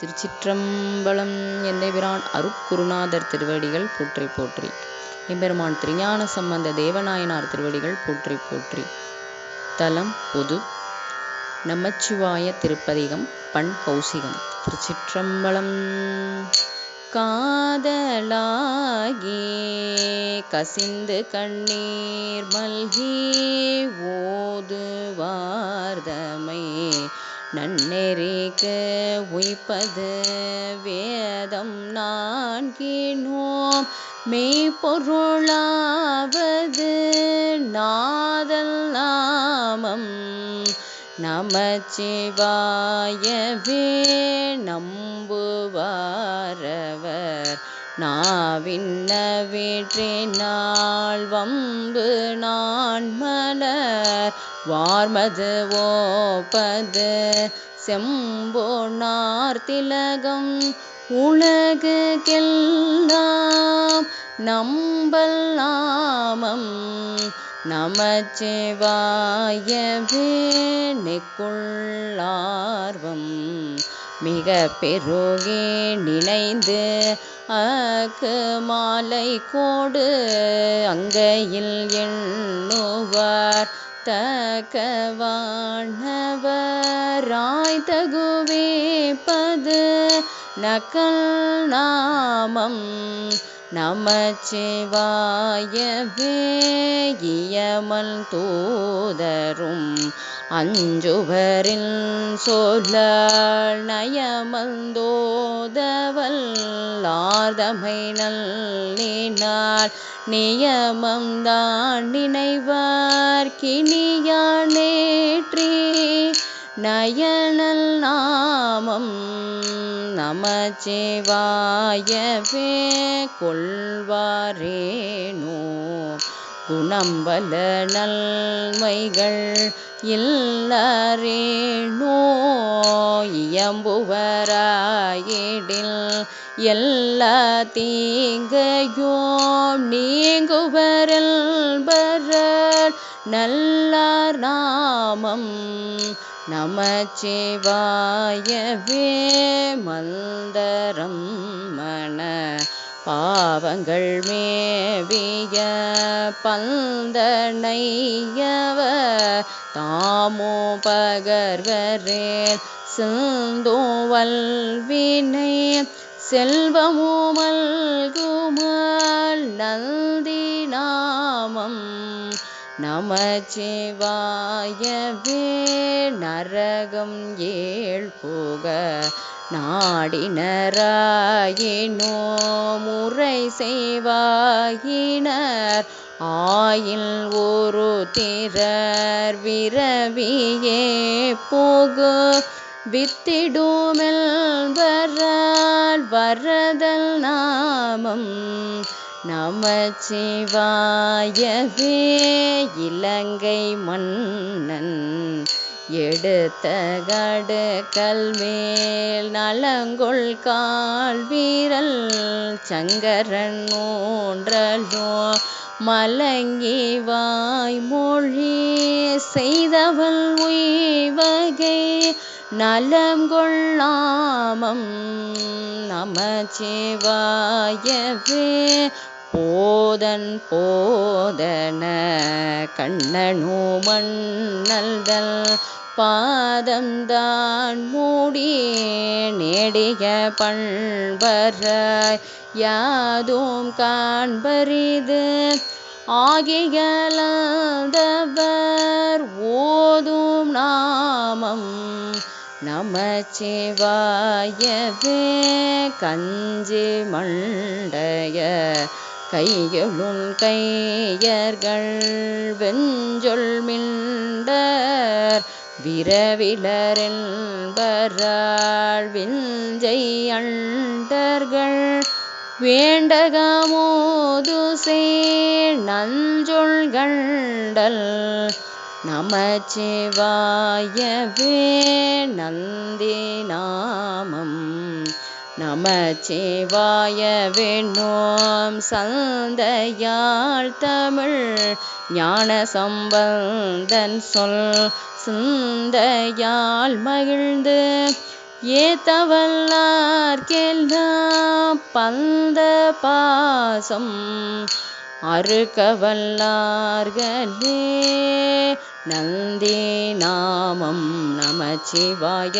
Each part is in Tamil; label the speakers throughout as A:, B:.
A: திருச்சிற்றம்பலம் எந்தைபிரான் அருட்குருநாதர் திருவடிகள் போற்றி போற்றி. எம்பெருமான் திருஞான சம்பந்த தேவநாயனார் திருவடிகள் போற்றி போற்றி. தலம் பொது நமச்சிவாய திருப்பதிகம் பண் கௌசிகம். திருச்சிற்றம்பலம் காதலாகி கசிந்து கண்ணீர் மல்கி ஓதுவார்தமே நன்னெறிக்கு உய்ப்பது வேதம் நான்கினோம். மெய்ப்பொருளாவது நாதல் நாமம். நமச்சிவாயவே நம்புவாரவர். நாவின்னவிற்றினால் வம்பு நான் மலர். வார்மது ஓப்பது செம்போனார் திலகம். உலகுக்கெல்லாம் நம்பல் நாமம். நமச்சிவாயவே நெக்குள்ளார்வம் மிக பெருகே நினைந்து அக்கு மாலை கோடு அங்கையில் எண்ணுவார் தக்கவானவராய் தகுவேப்பது நகல் நாமம் நமச்சிவாயவே. இயமல் தூதரும் அஞ்சுவரில் சொல்ல நயமந்தோதவல்லார்தமை நல்லினார் நல்லினால் நியமம் தான் நினைவார். கிணியான் நேற்றி நயனல் நாமம் நமச்சிவாயவே கொள்வாரேனோ. குணம்பல நல்மைகள் இல்லறேனோ. இயம்புவராயிடில் எல்லா தீங்கையோ நீங்குவரல் பர நல்லார் நாமம் நமச்சிவாயவே மந்தரம் மன பாவங்கள் மேவிய பந்தனையவ தாமோ பகர்வரேல் சிந்தோவல் வினை செல்வமோ மல்குமல் நந்தி நாமம் நமச்சிவாயவே நரகம் ஏழ் போக நாடினராயினோ முறை செய்வாயினர். ஆயில் ஒரு திரர் விரவியே போகு. வித்திடுமெல் வரால் வரதல் நாமம். நமச்சிவாயவே இலங்கை மன்னன். எடுத்த கடுக்கல் மேல் நலங்கொள் கால் வீரல் சங்கரன் ஊன்றலோ மலங்கி வாய்மொழி செய்தவள் உய்வகை. நலம் கொள்ளாமம் நமச்சிவாயவே போதன் போதன கண்ணனோ மண்ணல்தல் பாதம் தான் மூடி நேடிய பண்பராய் யாதும் காண்பரிது. ஆகியலந்தவர் ஓதும் நாமம் நமச்சிவாயவே கஞ்சி மண்டைய கையொழுன் கையர்கள் வெஞ்சொல் மிண்டர் விரவிலரென்பராள் விஞ்சை அண்டர்கள் வேண்டகமோது சே நஞ்சொல்கண்டல் நமச்சிவாயவே நந்தி நாமம். நமச்சிவாயவென்னோம் சந்தையாள் தமிழ் ஞான சம்பந்தன் சொல். சிந்தையால் மகிழ்ந்து ஏத்தவல்லார்க்கெல்லாம் பந்த பாசம் அறுக்கவல்லார்களே நந்தி நாமம் நமச்சிவாய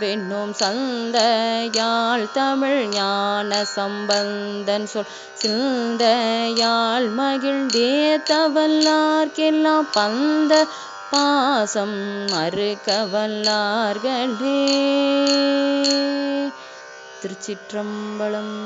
A: வெண்ணும் சந்தையாள் தமிழ் ஞான சம்பந்தன் சொல். சிந்தையாள் மகிழ்ந்தே தவல்லார்க்கெல்லாம் பந்த பாசம் அறுக்கவல்லார்களே திருச்சிற்றம்பலம்.